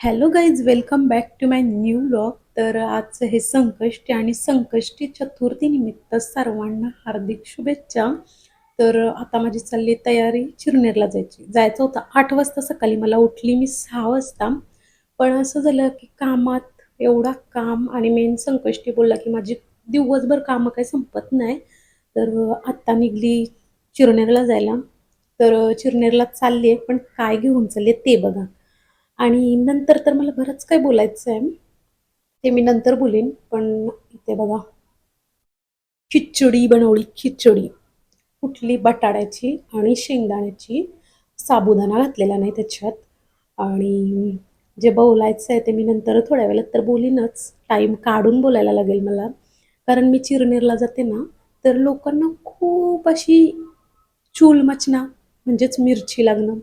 Hello guys welcome back to my new blog तर आजचं हे संकष्टी आणि संकष्टी चतुर्थीनिमित्त सर्वांना हार्दिक शुभेच्छा. तर आता माझी चालली तयारी चिरनेरला जायची. जायचं होतं आठ वाजता सकाळी. मला उठली मी सहा वाजता. पण असं झालं की कामात एवढा काम आणि मेन संकष्टी बोलला की माझी दिवसभर कामं काही संपत नाही. तर आत्ता निघली चिरनेरला जायला. तर चिरनेरला चालली आहे पण काय घेऊन चालली ते बघा. आणि नंतर तर मला बरंच काही बोलायचं आहे ते मी नंतर बोलेन पण इथे बघा. खिचडी बनवली खिचडी. कुठली? बटाट्याची आणि शेंगदाण्याची. साबुदाणा घातलेला नाही त्याच्यात. आणि जे बोलायचं आहे ते मी नंतर थोड्या वेळात तर बोलीनच. टाईम काढून बोलायला लागेल मला. कारण मी चिरनेरला जाते ना तर लोकांना खूप अशी चूल मचना म्हणजेच मिरची लागणं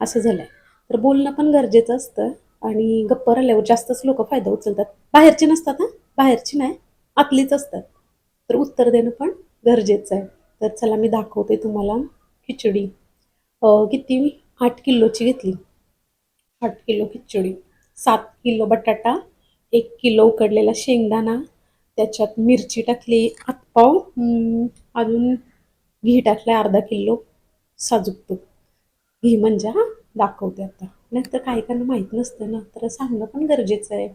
असं झालं आहे तर बोलणं पण गरजेचं असतं आणि गप्प राहिल्यावर जास्तच लोक फायदा उचलतात. बाहेरची नसतात हां? बाहेरची नाही आतलीच असतात. तर उत्तर देणं पण गरजेचं आहे. तर चला मी दाखवते तुम्हाला खिचडी. किती? आठ किलोची घेतली. आठ किलो खिचडी. सात किलो बटाटा एक किलो उकडलेला शेंगदाणा त्याच्यात मिरची टाकली आतपाव अजून घी टाकलं अर्धा किलो साजूक तूप. घी म्हणजे हा? दाखवते आता. नाहीतर काही काहींना माहीत नसतं ना. तर सांगणं पण गरजेचं आहे.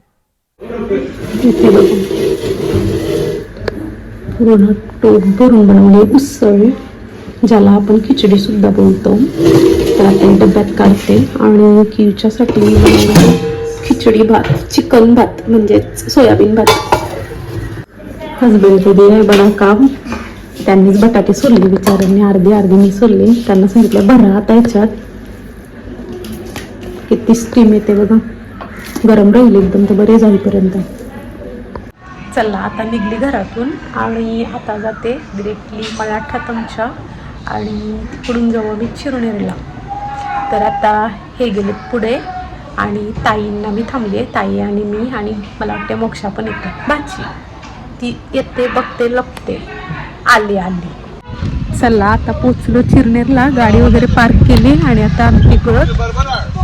पूर्ण टोप भरून बनवले उसळ ज्याला आपण खिचडी सुद्धा बोलतो. तर आता डब्यात काढते आणि किवच्यासाठी खिचडी भात चिकन भात म्हणजेच सोयाबीन भात. हजबंड दे आहे बडा काम. त्यांनीच बटाटे सोडले बिचाऱ्यांनी. अर्धी अर्धी मी सोडले त्यांना सांगितलं भरा आता याच्यात किती स्टीम येते बघा. गरम राहील एकदम तर बरे जाईपर्यंत चला आता निघली घरातून आणि आता जाते डिरेक्टली मराठा तमच्या आणि तिकडून जवळ मी चिरुनेरला तर आता हे गेले पुढे आणि ताईंना मी थांबले ताई आणि मी आणि मला वाटते मोक्षा पण येते. बाची ती येते बघते लपते. आली आली. चला आता पोचलो चिरनेरला गाडी वगैरे पार्क केली आणि आता आम्ही परत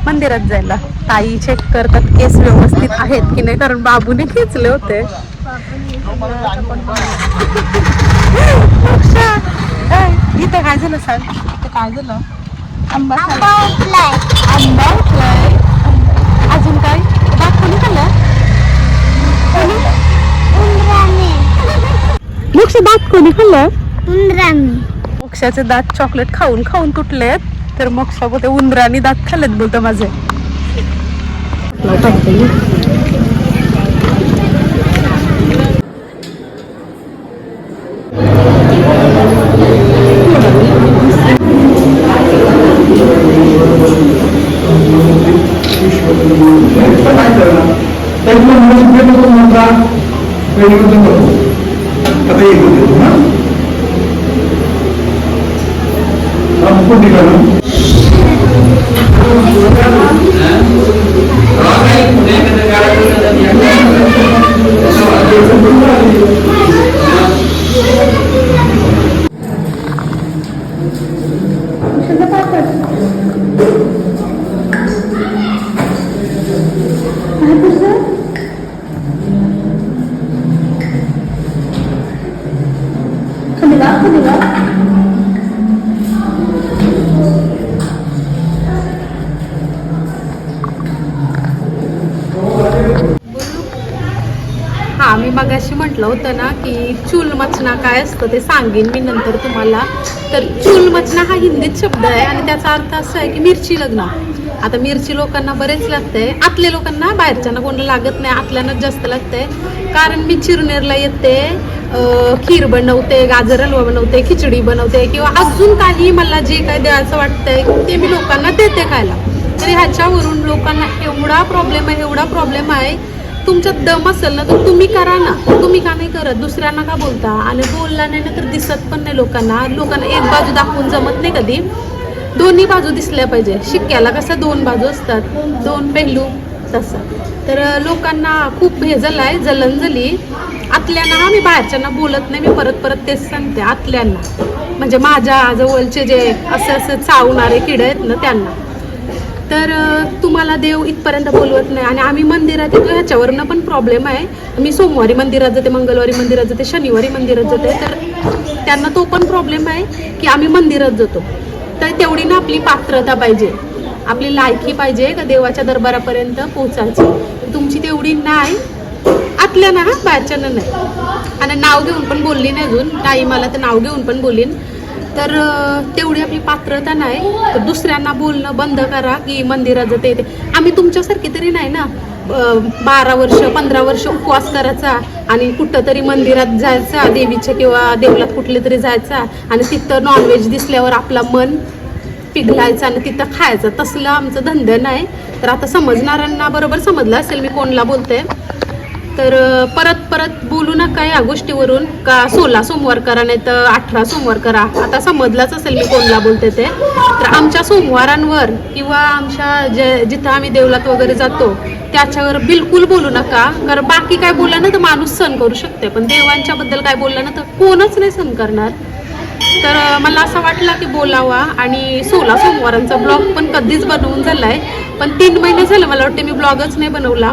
मंदिरात जायला. ताई चेक करतात केस व्यवस्थित आहेत की नाही? कारण बाबूने खेचले होते. इथं काय झालं सांग? इथं काय झालं? आंबा खाल्ला. आंबा उठलाय. अजून काय? दात कोणी खाल्लं? मोक्ष दात कोणी खाल्लं? मोक्षाचे दात चॉकलेट खाऊन खाऊन तुटलेत. तर मग सोबत उंदराने दात खाल्लेत बोलतो माझे. हा मुकुट निघाला मगाशी म्हटलं होतं ना की चूल मचना काय असतं ते सांगेन मी नंतर तुम्हाला. तर चूल मचना हा हिंदीत शब्द आहे आणि त्याचा अर्थ असा आहे की मिरची लग्न. आता मिरची लोकांना बरेच लागते आतल्या लोकांना बाहेरच्यांना कोणाला लागत नाही आतल्यानंच जास्त लागते कारण मी चिरनेरला येते खीर बनवते गाजर हलवा बनवते खिचडी बनवते किंवा अजून काही मला जे काही द्यायचं वाटतंय ते मी लोकांना देते खायला. तर ह्याच्यावरून लोकांना एवढा प्रॉब्लेम आहे एवढा प्रॉब्लेम आहे तुमच्यात दम असेल ना तर तुम्ही करा ना. तुम्ही का नाही करत? दुसऱ्यांना का बोलता? आणि बोलला नाही ना तर दिसत पण नाही लोकांना. लोकांना एक बाजू दाखवून जमत नाही कधी. दोन्ही बाजू दिसल्या पाहिजे. शिक्क्याला कसं दोन बाजू असतात? दोन पेहलू तसं. तर लोकांना खूप हे झालं आहे जलन झाली. आतल्यांना हा मी बाहेरच्यांना बोलत नाही मी परत परत तेच सांगते. आतल्यांना. म्हणजे माझ्या जवळचे जे असे असे चावणारे किडे आहेत ना त्यांना. तर तुम्हाला देव इथपर्यंत बोलवत नाही. आणि आम्ही मंदिरात येतो ह्याच्यावरनं पण प्रॉब्लेम आहे. मी सोमवारी मंदिरात जाते मंगळवारी मंदिरात जाते शनिवारी मंदिरात जाते. तर त्यांना तो पण प्रॉब्लेम आहे की आम्ही मंदिरात जातो. तर तेवढी ना आपली पात्रता पाहिजे. आपली लायकी पाहिजे का देवाच्या दरबारापर्यंत पोचायची तुमची तेवढी नाही. आतल्या ना हा बाहेरच्यानं नाही. आणि नाव घेऊन पण बोलली नाही अजून. टाईम मला तर नाव घेऊन पण बोलीन. तर तेवढी आपली पात्रता नाही. तर दुसऱ्यांना बोलणं बंद करा की मंदिरात जाते ते. आम्ही तुमच्यासारखी तरी नाही ना. बारा वर्ष पंधरा वर्ष उपवास करायचा आणि कुठं तरी मंदिरात जायचा देवीच्या किंवा देवलात कुठले तरी जायचा आणि तिथं नॉनव्हेज दिसल्यावर आपला मन पिघलायचं आणि तिथं खायचं. तसलं आमचं धंदे नाही. तर आता समजणाऱ्यांना बरोबर समजलं असेल मी कोणला बोलते तर परत परत बोलू नका या गोष्टीवरून. का सोळा सोमवार करा नाही तर अठरा सोमवार करा. आता समजलाच असेल मी कोणला बोलते ते. तर आमच्या सोमवारांवर किंवा आमच्या जे जिथं आम्ही देवलात वगैरे जातो त्याच्यावर बिलकुल बोलू नका. कारण बाकी काय बोलला ना तर माणूस सण करू शकते पण देवांच्या बद्दल काय बोलला ना तर कोणच नाही सण करणार. तर मला असं वाटलं की बोलावा. आणि सोळा सोमवारांचा ब्लॉग पण कधीच बनवून झालाय. पण तीन महिने झालं मला वाटते मी ब्लॉगच नाही बनवला.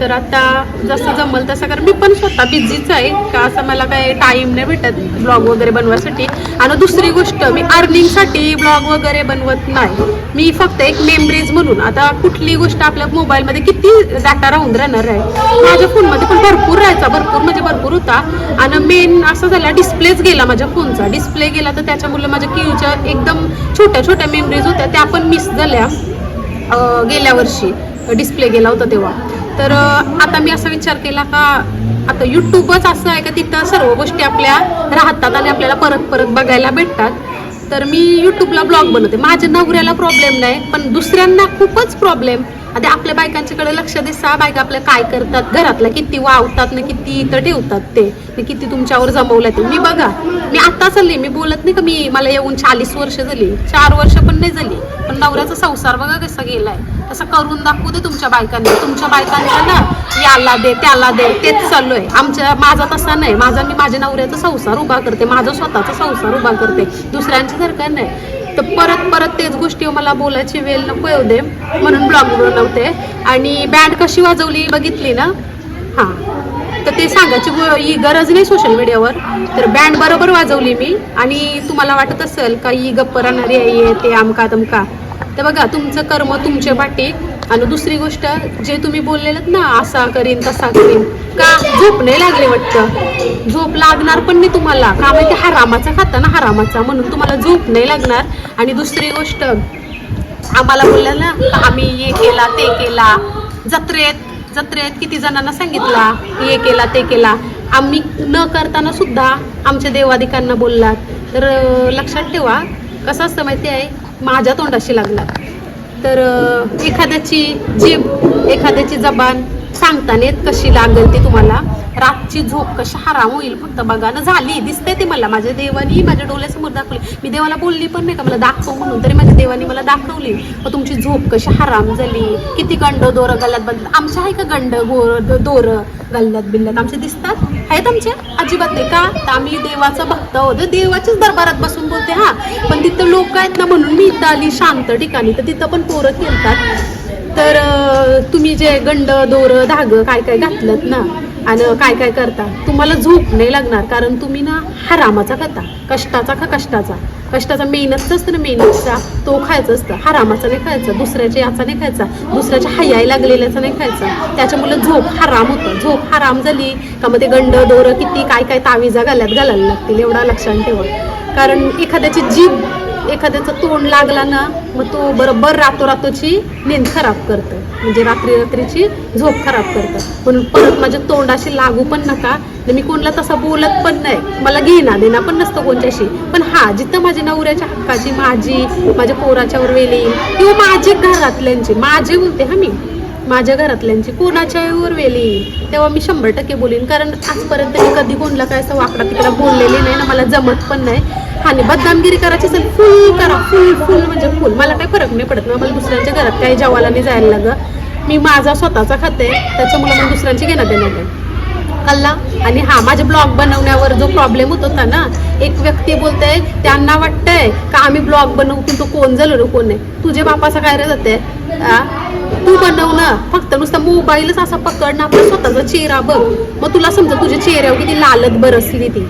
तर आता जसं जमल तसं कारण मी पण स्वतः बिझीच आहे का असं मला काय टाईम नाही भेटत ब्लॉग वगैरे बनवायसाठी. आणि दुसरी गोष्ट मी अर्निंगसाठी ब्लॉग वगैरे बनवत नाही. मी फक्त एक मेमरीज म्हणून. आता कुठली गोष्ट आपल्या मोबाईलमध्ये किती डाटा राहून राहणार आहे? माझ्या फोनमध्ये पण भरपूर राहायचा भरपूर म्हणजे भरपूर होता. आणि मेन असं झालं डिस्प्लेच गेला माझ्या फोनचा डिस्प्ले गेला तर त्याच्यामुळे माझ्या क्यूच्या एकदम छोट्या छोट्या मेमरीज होत्या. त्या पण मिस झाल्या गेल्या वर्षी. डिस्प्ले गेला होता तेव्हा. तर आता मी असा विचार केला का आता यूट्यूबच असं आहे का तिथं सर्व गोष्टी आपल्या राहतात आणि आपल्याला परत परत बघायला भेटतात. तर मी यूट्यूबला ब्लॉग बनवते. माझ्या नवऱ्याला प्रॉब्लेम नाही पण दुसऱ्यांना खूपच प्रॉब्लेम आता आपल्या बायकांच्याकडे लक्ष दिसा बायका आपल्या काय करतात घरातल्या किती वावतात ना किती इथं ठेवतात ते. किती तुमच्यावर जमवलं ते. मी बघा मी आता चालली मी बोलत नाही का मी मला येऊन चाळीस वर्ष झाली चार वर्ष पण नाही झाली पण नवऱ्याचा संसार बघा कसा गेलाय. तसं करून दाखवू दे तुमच्या बायकांनी. तुमच्या बायकांचं ना याला दे त्याला दे तेच चालू आहे आमच्या माझा तसा नाही. माझा मी माझ्या नवऱ्याचा संसार उभा करते. माझा स्वतःचा संसार उभा करते. दुसऱ्यांचं जर का नाही. तर परत परत तेच गोष्टी मला बोलायची वेळ नको येऊ दे. म्हणून ब्लॉग बनवते. आणि बँड कशी वाजवली बघितली ना? हां. तर ते सांगायची ही गरज नाही सोशल मीडियावर तर बँड बरोबर वाजवली मी. आणि तुम्हाला वाटत असेल का ही गप्प राहणारी आहे ते आमका तमका तर बघा तुमचं कर्म तुमचे पाठी. आणि दुसरी गोष्ट जे तुम्ही बोललेलं ना असा करीन तसा करीन. का झोप नाही लागले वाटतं? झोप लागणार पण नाही तुम्हाला. का माहिती हरामाचा खाता ना हरामाचा म्हणून तुम्हाला झोप नाही लागणार. आणि दुसरी गोष्ट आम्हाला बोलल्या ना आम्ही हे केला ते केला. जत्रेत जत्रेत किती जणांना सांगितला हे केला ते केला. आम्ही न करताना सुद्धा आमच्या देवादिकांना बोललात. तर लक्षात ठेवा. कसं असतं माहिती आहे? माझ्या तोंडाशी लागला. तर एखाद्याची जीभ एखाद्याची जबान सांगताना कशी लागेल ती तुम्हाला रातची झोप कशी हराम होईल फक्त बघा ना झाली. दिसते ते मला. माझ्या देवानी माझ्या डोळ्यासमोर दाखवली. मी देवाला बोलली पण नाही का मला दाखव म्हणून. तरी माझ्या देवानी मला दाखवली. मग तुमची झोप कशी हराम झाली. किती गंड दोरं गल्ल्यात बदलत आमच्या आहे का गंड गोर दोरं गल्ल्यात बिल्ल्यात? आमचे दिसतात? आहेत आमच्या अजिबात नाही का? तर आम्ही देवाचं भक्त होतो देवाच्याच दरबारात बसून बोलते हा. पण तिथं लोक आहेत ना म्हणून मी इथं आली शांत ठिकाणी. तर तिथं पण पोरं खेळतात. तर तुम्ही जे गंड दोरं धाग काय काय घातलं ना आणि काय काय करता? तुम्हाला झोप नाही लागणार कारण तुम्ही ना हरामाचा खाता. कष्टाचा का कष्टाचा. कष्टाचा मेहनतचा असतं ना मेहनतचा. तो खायचा असतं. हरामाचा नाही खायचा. दुसऱ्याच्या याचा नाही खायचा. दुसऱ्याच्या हयाय लागलेल्याचा नाही खायचा. त्याच्यामुळे झोप हराम होतं. झोप हराम झाली का मग ते गंड दोरं किती काय काय तावीजा घालत घालायला लागतील. एवढा लक्षात ठेवा. कारण एखाद्याची जीभ एखाद्याचं तोंड लागला ना मग तो बरोबर रातोरातोची नींद खराब करतं. म्हणजे रात्री रात्रीची झोप खराब करतं. म्हणून परत माझ्या तोंडाशी लागू पण नका. मी कोणला तसा बोलत पण नाही. मला घेणा देणा पण नसतं कोणत्याशी. पण हा जिथं माझ्या नवऱ्याच्या हक्काची माझी माझ्या पोराच्यावर वेली किंवा माझे घरातल्यांची माझे बोलते हा मी. माझ्या घरातल्यांची कोणाच्या उरवेली? येईल तेव्हा मी शंभर टक्के बोलीन कारण आजपर्यंत मी कधी कोणला काय असं वाकडा तिकडा बोललेली नाही ना मला जमत पण नाही. आणि बदनामगिरी करायची असेल फुल करा फुल फुल म्हणजे फुल मला काही फरक नाही पडत ना मला दुसऱ्यांच्या घरात काही जेवायला नाही जायला लागं मी माझा स्वतःचा खाते त्याच्यामुळे मला दुसऱ्यांची घेण्यात देण्यात नाही. कल्ला आणि हा माझे ब्लॉग बनवण्यावर जो प्रॉब्लेम होत होता ना एक व्यक्ती बोलते त्यांना वाटतंय का आम्ही ब्लॉग बनवू पण तो कोण झालो रे कोण नाही? तुझे बापाचा काय रे जाते? तू बनव ना. फक्त नुसता मोबाईलच असा पकड ना आपला स्वतःचा चेहरा बघ. मग तुला समजा तुझ्या चेहऱ्यावर किती लालत बरसली ती.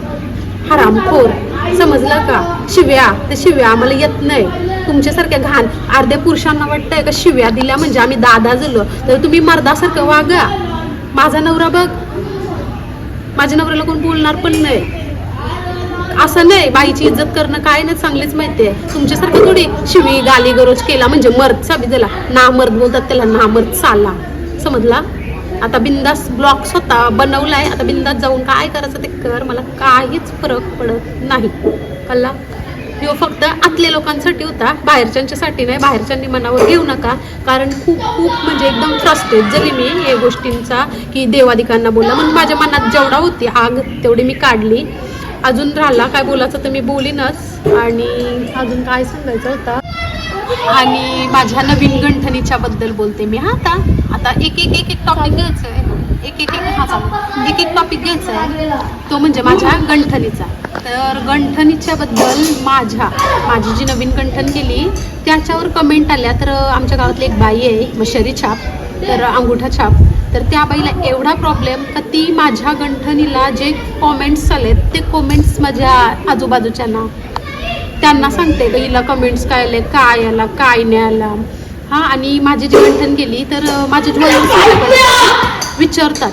हरामखोर. समजलं का? शिव्या. ते शिव्या आम्हाला येत नाही. तुमच्यासारख्या घाण अर्ध्या पुरुषांना वाटतंय का शिव्या दिल्या म्हणजे आम्ही दादा झालो तर तुम्ही मर्दासारखं वागा. माझा नवरा बघ. माझ्या नवऱ्याला कोण बोलणार पण नाही. असं नाही बाईची इज्जत करणं काय ना चांगलीच माहितीये. तुमच्यासारखं थोडी शिवी गाली गरोज केला म्हणजे मर्द साबी त्याला ना मर्द बोलतात त्याला ना मर्द चालला समजला? आता बिंदास ब्लॉक स्वतः बनवलाय आता बिंदास जाऊन काय करायचं ते कर मला काहीच फरक पडत नाही. कल्ला? यो फक्त आतल्या लोकांसाठी होता बाहेरच्यांच्यासाठी नाही बाहेरच्यांनी मनावर घेऊ नका. कारण खूप खूप म्हणजे एकदम फ्रस्ट्रेट झाली मी या गोष्टींचा की देवादिकांना बोलला म्हणून माझ्या मनात जेवढा होती आग तेवढी मी काढली. अजून राहिला काय बोलायचं तर मी बोलीनच. आणि अजून काय सांगायचं होतं आणि माझ्या नवीन गंठनीच्या बद्दल बोलते मी हा आता. आता एक एक एक एक टॉपिक घ्यायचं आहे एक एक एक हा एक एक टॉपिक घ्यायचा आहे तो म्हणजे माझ्या गंठनीचा तर गंठनीच्या बद्दल माझ्या माझी जी नवीन गंठन केली त्याच्यावर कमेंट आल्या. तर आमच्या गावातली एक बाई आहे मशरी छाप. तर अंगुठा छाप. तर त्या बाईला एवढा प्रॉब्लेम का ती माझ्या गंठणीला जे कॉमेंट्स आलेत ते कॉमेंट्स माझ्या आजूबाजूच्यांना त्यांना सांगते का हिला कमेंट्स काय आले काय आला? काय नाही आला? हां आणि माझी जी गंठण केली तर माझे विचारतात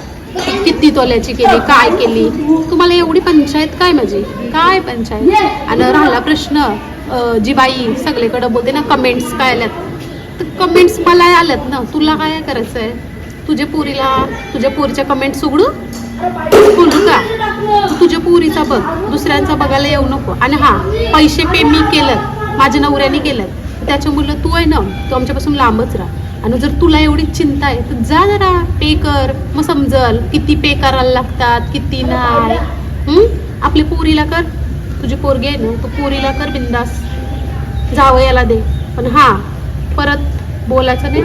किती तोल्याची केली काय केली? तुम्हाला एवढी पंचायत काय माझी? काय पंचायत? आणि राहिला प्रश्न जी बाई सगळीकडे बोलते ना कमेंट्स काय आल्यात? तर कमेंट्स मला आल्यात ना तुला काय करायचं आहे तुझ्या पुरीला तुझ्या पुरीच्या कमेंट्स उघडू बोलू का? तुझ्या पुरीचा बघ दुसऱ्यांचा बघायला येऊ नको. आणि हा पैसे पे मी केलं माझ्या नवऱ्याने केलं. त्याच्यामुळं तू आहे ना तू आमच्यापासून लांबच राहा. आणि जर तुला एवढी चिंता आहे तर जा जरा पे कर. मग समजल किती पे करायला लागतात किती नाही. आपली पोरीला कर. तुझी पोरगी आहे ना तू पोरीला कर बिंदास. जावयाला दे. पण हा परत बोलायचं नाही.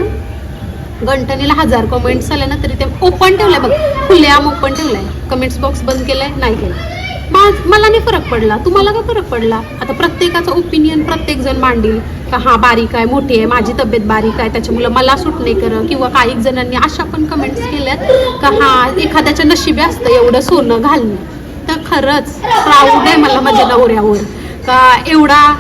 हं? हजार कमेंट्स आले ना तरी ते ओपन ठेवलंय बघ. खुलेआम ओपन ठेवलंय. कमेंट्स बॉक्स बंद केलाय नाही केलं. मा- मला नाही फरक पडला. तुम्हाला का फरक पडला? आता प्रत्येकाचं ओपिनियन प्रत्येक जण मांडील. का हा बारीक आहे मोठी आहे माझी तब्येत बारीक आहे त्याच्यामुळे मला सूट नाही करत. किंवा काही जणांनी अशा पण कमेंट्स केल्यात का हा एखाद्याच्या नशिबी असतं एवढं सोनं घालणं. तर खरंच प्राऊड आहे मला माझ्या नवऱ्यावर. का एवढा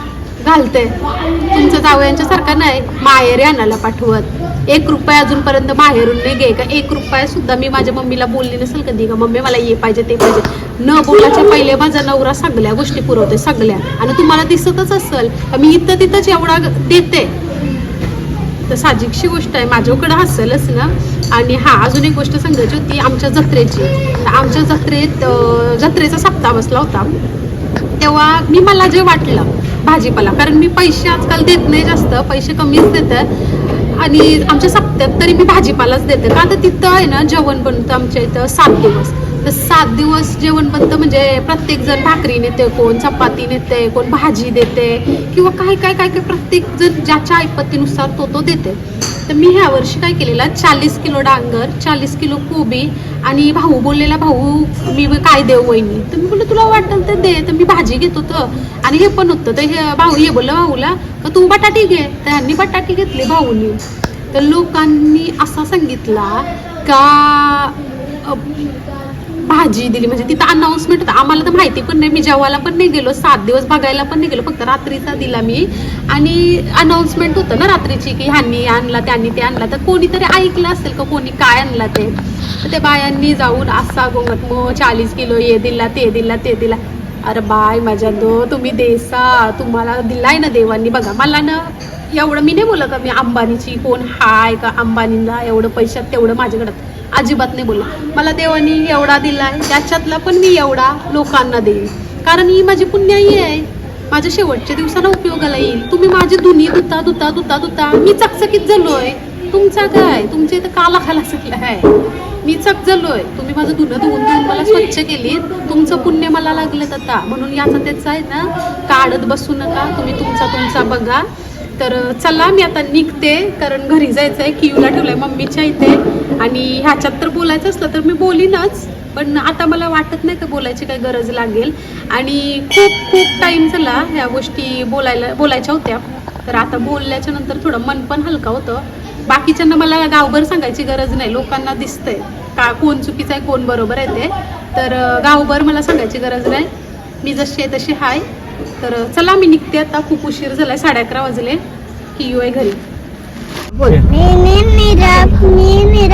घालते. तुमचं जावयांच्या यांच्यासारखं नाही. माहेरी आणायला पाठवत. एक रुपया अजूनपर्यंत माहेरून नाही घे. का एक रुपया सुद्धा मी माझ्या मम्मीला बोलली नसेल कधी? का मम्मी मला हे पाहिजे ते पाहिजे. न बोलायच्या पहिले माझा नवरा सगळ्या गोष्टी पुरवते सगळ्या. आणि तुम्हाला दिसतच असेल मी इथं तिथंच एवढा देते. तर साजिकशी गोष्ट आहे. माझ्याकडं हसेलच ना. आणि हा अजून एक गोष्ट सांगायची होती आमच्या जत्रेची. तर आमच्या जत्रेत जत्रेचा सप्ताह बसला होता. तेव्हा मी मला जे वाटलं भाजीपाला. कारण मी पैसे आजकाल देत नाही जास्त पैसे कमीच देतात आणि आमच्या सप्त्यात तरी मी भाजीपालाच देते. का तर तिथं आहे ना जेवण बनतं आमच्या इथं सात दिवस. तर सात दिवस जेवण बनतं म्हणजे प्रत्येक जण भाकरी नेते कोण चपाती नेते कोण भाजी देते किंवा काही काय काय काय प्रत्येक जण ज्याच्या ऐपतीनुसार तो तो देते. तर मी ह्या वर्षी काय केलेलं चाळीस किलो डांगर चाळीस किलो कोबी आणि भाऊ बोललेला भाऊ मी काय देऊ वहिनी? तर मी बोललं तुला वाटलं तर दे तर मी भाजी घेत होतं. आणि हे पण होतं. तर हे भाऊ हे बोललं भाऊला का तू बटाटी घे. तर ह्यांनी बटाटी घेतली भाऊनी. तर लोकांनी असा सांगितला का भाजी दिली. म्हणजे तिथं अनाऊन्समेंट होतं. आम्हाला तर माहिती पण नाही. मी जेवायला पण नाही गेलो. सात दिवस बघायला पण नाही गेलो. फक्त रात्रीचा दिला मी. आणि अनाऊन्समेंट होतं ना रात्रीची की ह्यांनी आणला त्यांनी ते आणला. तर कोणीतरी ऐकलं असेल का कोणी काय आणला ते? तर त्या बायांनी जाऊन असा गोंगट मग चाळीस किलो हे दिला ते दिला ते दिला. अरे बाय माझ्या दो तुम्ही देसा. तुम्हाला दिलाय ना देवांनी. बघा मला ना एवढं मी नाही बोलत मी अंबानीची कोण हाय का? अंबानीला एवढं पैशात तेवढं माझ्याकडं अजिबात नाही बोलला. मला देवानी एवढा दिलाय त्याच्यातला पण मी एवढा लोकांना देईन. कारण ही माझी पुण्याई आहे. माझ्या शेवटच्या दिवसाला उपयोगाला येईल. तुम्ही माझी धुनी धुता धुता धुता धुता. मी चकचकीत झालो आहे तुमचा काय? तुमच्या इथं काला खाला सगळं आहे. मी चक आहे तुम्ही माझं धुणं धुवून धुवून मला स्वच्छ केली तुमचं पुण्य मला लागलं आता. म्हणून याचा त्याचा आहे ना काढत बसू नका. तुम्ही तुमचा तुमचा बघा. तर चला मी आता निघते. कारण घरी जायचं आहे कियूला ठेवलंय मम्मीच्या इथे. आणि ह्याच्यात तर बोलायचं असलं तर मी बोलीनच. पण आता मला वाटत नाही का बोलायची काही गरज लागेल. आणि खूप खूप टाईम झाला ह्या गोष्टी बोलायला बोलायच्या होत्या. तर आता बोलल्याच्या नंतर थोडं मन पण हलका होतं. बाकीच्यांना मला गावभर सांगायची गरज नाही. लोकांना दिसतंय. का कोण चुकीचं आहे कोण बरोबर आहे ते. तर गावभर मला सांगायची गरज नाही. मी जशी आहे तशी हाय. तर चला मी निघते आता खूप उशीर झालाय साडे अकरा वाजले की यू आहे घरी मी मी